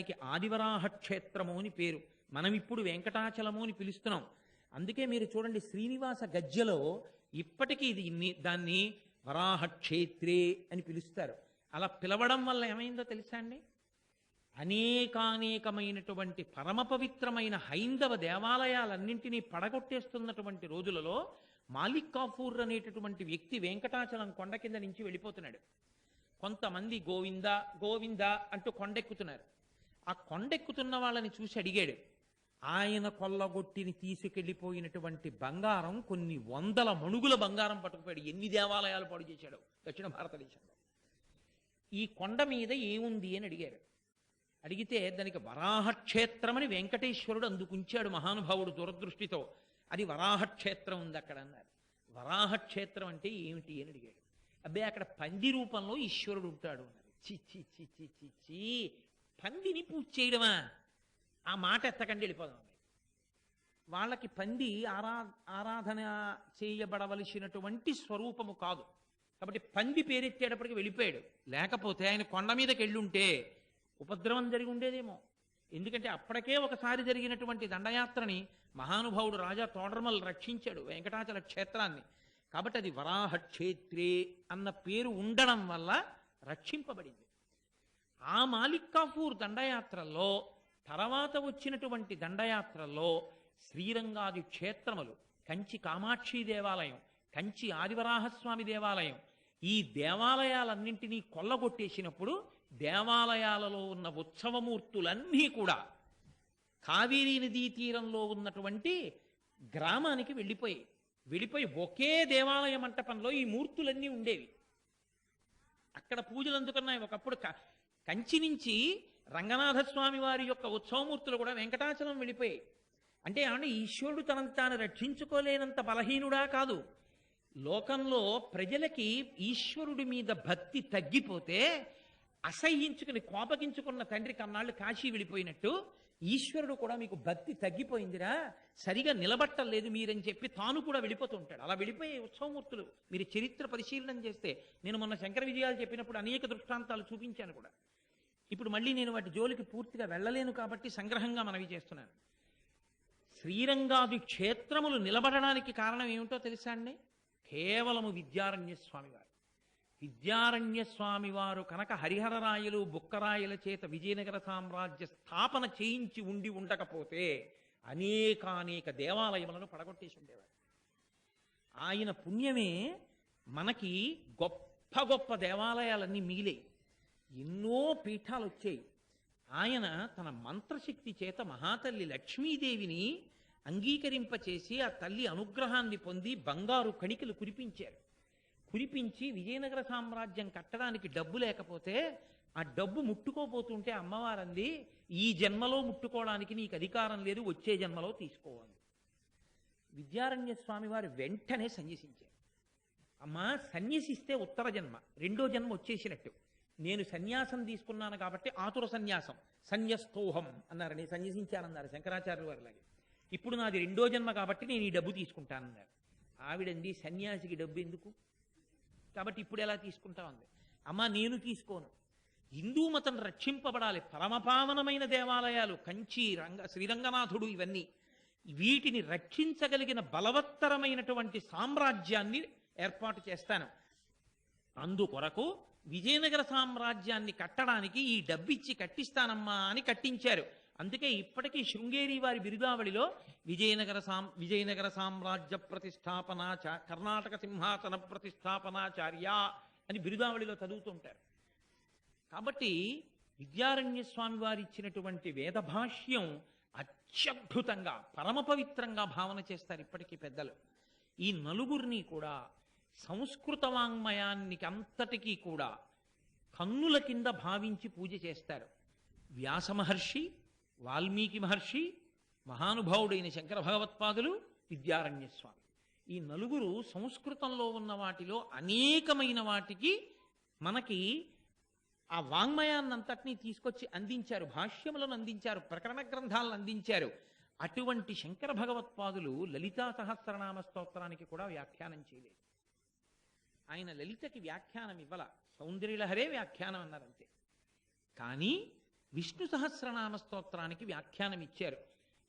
దానికి ఆదివరాహ క్షేత్రము అని పేరు. మనం ఇప్పుడు వెంకటాచలము అని పిలుస్తున్నాం. అందుకే మీరు చూడండి శ్రీనివాస గజ్జలో ఇప్పటికీ ఇది దాన్ని వరాహ క్షేత్రే అని పిలుస్తారు. అలా పిలవడం వల్ల ఏమైందో తెలుసా అండి? అనేకానేకమైనటువంటి పరమ పవిత్రమైన హైందవ దేవాలయాలన్నింటినీ పడగొట్టేస్తున్నటువంటి రోజులలో మాలిక్ కాఫూర్ అనేటటువంటి వ్యక్తి వెంకటాచలం కొండ కింద నుంచి వెళ్ళిపోతున్నాడు. కొంతమంది గోవింద గోవింద అంటూ కొండెక్కుతున్నారు. ఆ కొండెక్కుతున్న వాళ్ళని చూసి అడిగాడు. ఆయన కొల్లగొట్టిని తీసుకెళ్ళిపోయినటువంటి బంగారం కొన్ని వందల మణుగుల బంగారం పట్టుకుపోయాడు. ఎన్ని దేవాలయాలు పాడు చేశాడు దక్షిణ భారతదేశంలో. ఈ కొండ మీద ఏముంది అని అడిగారు అడిగితే దానికి వరాహక్షేత్రమని వెంకటేశ్వరుడు అందుకుంచాడు మహానుభావుడు దూరదృష్టితో. అది వరాహక్షేత్రం ఉంది అక్కడ అన్నారు. వరాహక్షేత్రం అంటే ఏమిటి అని అడిగాడు. అబ్బే అక్కడ పంది రూపంలో ఈశ్వరుడు ఉంటాడు అన్నారు. చి చి చి చి చి పందిని పూజ చేయడమా? ఆ మాట ఎత్తకండి వెళ్ళిపోదాం. వాళ్ళకి పంది ఆరా ఆరాధన చేయబడవలసినటువంటి స్వరూపము కాదు. కాబట్టి పంది పేరెత్తేటప్పటికి వెళ్ళిపోయాడు. లేకపోతే ఆయన కొండ మీదకి వెళ్ళుంటే ఉపద్రవం జరిగి ఉండేదేమో. ఎందుకంటే అప్పటికే ఒకసారి జరిగినటువంటి దండయాత్రని మహానుభావుడు రాజా తోడర్మల్ రక్షించాడు వెంకటాచల క్షేత్రాన్ని. కాబట్టి అది వరాహ క్షేత్రే అన్న పేరు ఉండడం వల్ల రక్షింపబడింది. ఆ మాలిక్ కాఫూర్ దండయాత్రలో తర్వాత వచ్చినటువంటి దండయాత్రలో శ్రీరంగాది క్షేత్రములు కంచి కామాక్షి దేవాలయం కంచి ఆదివరాహస్వామి దేవాలయం ఈ దేవాలయాలన్నింటినీ కొల్లగొట్టేసినప్పుడు దేవాలయాలలో ఉన్న ఉత్సవమూర్తులన్నీ కూడా కావేరీ నదీ తీరంలో ఉన్నటువంటి గ్రామానికి వెళ్ళిపోయి వెళ్ళిపోయి ఒకే దేవాలయ మంటపంలో ఈ మూర్తులన్నీ ఉండేవి. అక్కడ పూజలు అందుకున్నాయి ఒకప్పుడు కంచి నుంచి రంగనాథస్వామి వారి యొక్క ఉత్సవమూర్తులు కూడా వెంకటాచలం వెళ్ళిపోయాయి. అంటే ఏమంటే ఈశ్వరుడు తనను తాను రక్షించుకోలేనంత బలహీనుడా కాదు. లోకంలో ప్రజలకి ఈశ్వరుడి మీద భక్తి తగ్గిపోతే అసహ్యించుకుని కోపగించుకున్న తండ్రి కన్నాళ్ళు కాశీ వెళ్ళిపోయినట్టు ఈశ్వరుడు కూడా మీకు భక్తి తగ్గిపోయిందిరా. సరిగా నిలబట్టలేదు మీరని చెప్పి తాను కూడా వెళ్ళిపోతూ ఉంటాడు అలా వెళ్ళిపోయే ఉత్సవమూర్తులు మీరు చరిత్ర పరిశీలన చేస్తే నేను మొన్న శంకర విజయాలు చెప్పినప్పుడు అనేక దృష్టాంతాలు చూపించాను కూడా. ఇప్పుడు మళ్ళీ నేను వాటి జోలికి పూర్తిగా వెళ్ళలేను కాబట్టి సంగ్రహంగా మనవి చేస్తున్నాను. శ్రీరంగాది క్షేత్రములు నిలబడడానికి కారణం ఏమిటో తెలుసా అండి? కేవలము విద్యారణ్య స్వామి వారు విద్యారణ్యస్వామి వారు కనుక హరిహరరాయలు బుక్కరాయల చేత విజయనగర సామ్రాజ్య స్థాపన చేయించి ఉండి ఉండకపోతే అనేకానేక దేవాలయములను పడగొట్టేసి ఉండేవారు. ఆయన పుణ్యమే మనకి గొప్ప గొప్ప దేవాలయాలన్నీ మిగిలే. ఎన్నో పీఠాలు వచ్చాయి ఆయన తన మంత్రశక్తి చేత మహాతల్లి లక్ష్మీదేవిని అంగీకరింపచేసి ఆ తల్లి అనుగ్రహాన్ని పొంది బంగారు కణికలు కురిపించారు. కురిపించి విజయనగర సామ్రాజ్యం కట్టడానికి డబ్బు లేకపోతే ఆ డబ్బు ముట్టుకోపోతుంటే అమ్మవారంది ఈ జన్మలో ముట్టుకోవడానికి నీకు అధికారం లేదు వచ్చే జన్మలో తీసుకోవాలి. విద్యారణ్య స్వామి వారు వెంటనే సన్యసించారు. అమ్మా సన్యసిస్తే ఉత్తర జన్మ రెండో జన్మ వచ్చేసినట్టు. నేను సన్యాసం తీసుకున్నాను కాబట్టి ఆతుర సన్యాసం సన్యస్తోహం అన్నారు. నేను సన్యసించానన్నారు శంకరాచార్యుల వారిలాగే ఇప్పుడు నాది రెండో జన్మ కాబట్టి నేను ఈ డబ్బు తీసుకుంటానన్నారు. ఆవిడంది సన్యాసికి డబ్బు ఎందుకు? కాబట్టి ఇప్పుడు ఎలా తీసుకుంటా ఉంది అమ్మా నేను తీసుకోను. హిందూ మతం రక్షింపబడాలి. పరమపావనమైన దేవాలయాలు కంచి రంగ శ్రీరంగనాథుడు ఇవన్నీ. వీటిని రక్షించగలిగిన బలవత్తరమైనటువంటి సామ్రాజ్యాన్ని ఏర్పాటు చేస్తాను. అందుకొరకు విజయనగర సామ్రాజ్యాన్ని కట్టడానికి ఈ డబ్బిచ్చి కట్టిస్తానమ్మా అని కట్టించారు. అందుకే ఇప్పటికీ శృంగేరి వారి బిరుదావళిలో విజయనగర సాం విజయనగర సామ్రాజ్య ప్రతిష్టాపనాచ కర్ణాటక సింహాసన ప్రతిష్టాపనాచార్య అని బిరుదావళిలో చదువుతుంటారు. కాబట్టి విద్యారణ్య స్వామి వారు ఇచ్చినటువంటి వేద భాష్యం అత్యద్భుతంగా పరమ పవిత్రంగా భావన చేస్తారు ఇప్పటికీ పెద్దలు. ఈ నలుగురిని కూడా సంస్కృత వాంగ్మయానికి అంతటికీ కూడా కన్నుల కింద భావించి పూజ చేస్తారు. వ్యాస మహర్షి వాల్మీకి మహర్షి మహానుభావుడైన శంకర భగవత్పాదులు విద్యారణ్య స్వామి ఈ నలుగురు సంస్కృతంలో ఉన్న వాటిలో అనేకమైన వాటికి మనకి ఆ వాంగ్మయాన్నంతటినీ తీసుకొచ్చి అందించారు భాష్యములను అందించారు ప్రకరణ గ్రంథాలను అందించారు. అటువంటి శంకర భగవత్పాదులు లలితా సహస్రనామ స్తోత్రానికి కూడా వ్యాఖ్యానం చేయలేదు. ఆయన లలితకి వ్యాఖ్యానం ఇవ్వల సౌందర్యలహరే వ్యాఖ్యానం అన్నారంతే. కానీ విష్ణు సహస్రనామ స్తోత్రానికి వ్యాఖ్యానం ఇచ్చారు.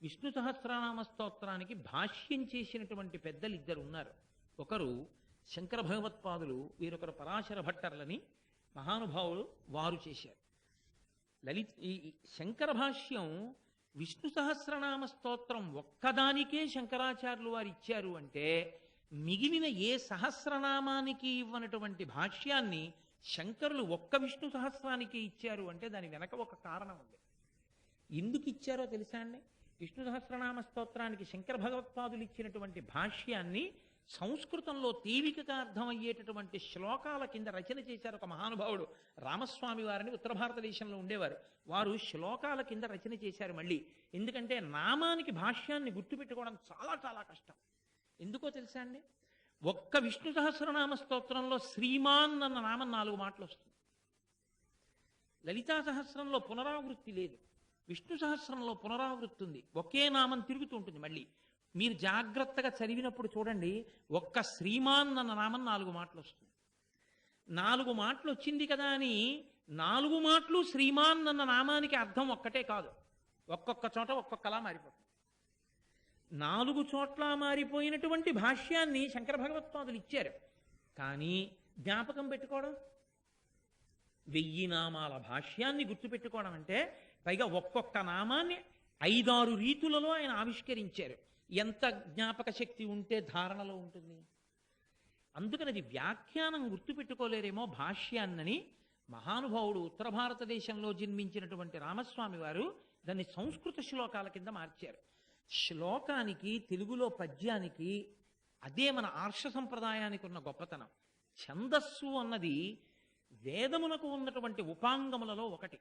విష్ణు సహస్రనామ స్తోత్రానికి భాష్యం చేసినటువంటి పెద్దలు ఇద్దరు ఉన్నారు. ఒకరు శంకర భగవత్పాదులు వీరొకరు పరాశర భట్టర్లని మహానుభావులు వారు చేశారు. లలిత్ ఈ శంకర భాష్యం విష్ణు సహస్రనామ స్తోత్రం ఒక్కదానికే శంకరాచార్యులు వారు ఇచ్చారు అంటే మిగిలిన ఏ సహస్రనామానికి ఇవ్వనటువంటి భాష్యాన్ని శంకరులు ఒక్క విష్ణు సహస్రానికి ఇచ్చారు అంటే దాని వెనక ఒక కారణం ఉంది. ఎందుకు ఇచ్చారో తెలుసా అండి? విష్ణు సహస్రనామ స్తోత్రానికి శంకర భగవత్పాదులు ఇచ్చినటువంటి భాష్యాన్ని సంస్కృతంలో తేలికగా అర్థమయ్యేటటువంటి శ్లోకాల కింద రచన చేశారు ఒక మహానుభావుడు రామస్వామి వారిని. ఉత్తర భారతదేశంలో ఉండేవారు. వారు శ్లోకాల కింద రచన చేశారు మళ్ళీ. ఎందుకంటే నామానికి భాష్యాన్ని గుర్తుపెట్టుకోవడం చాలా చాలా కష్టం. ఎందుకో తెలుసా అండి? ఒక్క విష్ణు సహస్రనామ స్తోత్రంలో శ్రీమాన్ అన్న నామం నాలుగు మాటలు వస్తుంది. లలితా సహస్రంలో పునరావృత్తి లేదు. విష్ణు సహస్రంలో పునరావృత్తి ఉంది. ఒకే నామం తిరుగుతూ ఉంటుంది మళ్ళీ. మీరు జాగ్రత్తగా చదివినప్పుడు చూడండి ఒక్క శ్రీమాన్ అన్న నామం నాలుగు మాటలు వస్తుంది. నాలుగు మాటలు వచ్చింది కదా అని నాలుగు మాటలు శ్రీమాన్ అన్న నామానికి అర్థం ఒక్కటే కాదు. ఒక్కొక్క చోట ఒక్కొక్కలా మారిపోతుంది. నాలుగు చోట్ల మారిపోయినటువంటి భాష్యాన్ని శంకర భగవత్పాదులు ఇచ్చారు. కానీ జ్ఞాపకం పెట్టుకోవడం? వెయ్యి నామాల భాష్యాన్ని గుర్తుపెట్టుకోవడం అంటే పైగా ఒక్కొక్క నామాన్ని ఐదారు రీతులలో ఆయన ఆవిష్కరించారు. ఎంత జ్ఞాపక శక్తి ఉంటే ధారణలో ఉంటుంది. అందుకని అది వ్యాఖ్యానం గుర్తుపెట్టుకోలేరేమో భాష్యాన్నని మహానుభావుడు ఉత్తర భారతదేశంలో జన్మించినటువంటి రామస్వామి వారు దాన్ని సంస్కృత శ్లోకాల కింద మార్చారు. శ్లోకానికి తెలుగులో పద్యానికి అదే మన ఆర్ష సంప్రదాయానికి ఉన్న గొప్పతనం. ఛందస్సు అన్నది వేదమునకు ఉన్నటువంటి ఉపాంగములలో ఒకటి.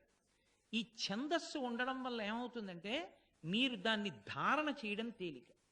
ఈ ఛందస్సు ఉండడం వల్ల ఏమవుతుందంటే మీరు దాన్ని ధారణ చేయడం తేలిక.